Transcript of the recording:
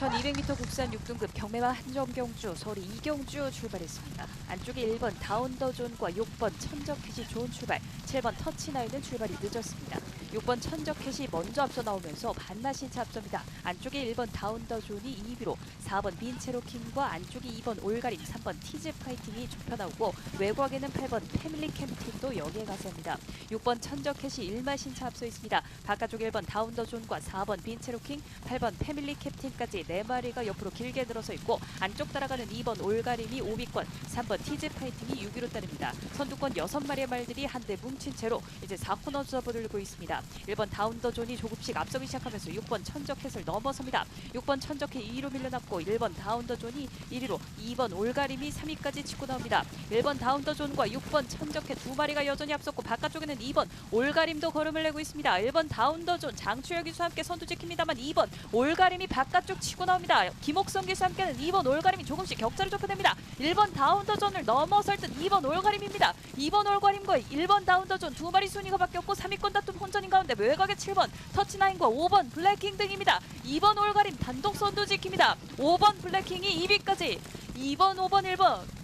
1200m 국산 6등급 경매와 한정경주 서울이 이경주 출발했습니다. 안쪽에 1번 다운더존과 6번 천적캣이 좋은 출발, 7번 터치나이는 출발이 늦었습니다. 6번 천적캣이 먼저 앞서 나오면서 반나신 차 앞섭니다. 안쪽에 1번 다운더존이 2위로 4번 빈체로킹과 안쪽에 2번 올가림, 3번 티즈 파이팅이 좁혀 나오고 외곽에는 8번 패밀리 캠핑도 여기에 가세합니다. 6번 천적캣이 1마신 차 앞서 있습니다. 바깥쪽 1번 다운더존과 4번 빈체로킹, 8번 패밀리 캡틴까지 4마리가 옆으로 길게 늘어서 있고 안쪽 따라가는 2번 올가림이 5위권, 3번 티즈 파이팅이 6위로 따릅니다. 선두권 6마리의 말들이 한데 뭉친 채로 이제 4코너 접어들고 있습니다. 1번 다운더 존이 조금씩 앞서기 시작하면서 6번 천적햇을 넘어섭니다. 6번 천적햇 2위로 밀려났고 1번 다운더 존이 1위로 2번 올가림이 3위까지 치고 나옵니다. 1번 다운더 존과 6번 천적햇 두 마리가 여전히 앞섰고 바깥쪽에는 2번 올가림도 걸음을 내고 있습니다. 1번 다운더 존 장추혁 기수와 함께 선두 지킵니다만 2번 올가림이 바깥쪽 치고 나옵니다. 김옥성 기수와 함께는 2번 올가림이 조금씩 격차를 좁혀냅니다. 1번 다운더존을 넘어설 듯 2번 올가림입니다. 2번 올가림과 1번 다운더존 두 마리 순위가 바뀌었고 3위권 다툼 혼전인 가운데 외곽의 7번 터치나인과 5번 블랙킹 등입니다. 2번 올가림 단독 선두 지킵니다. 5번 블랙킹이 2위까지 2번, 5번, 1번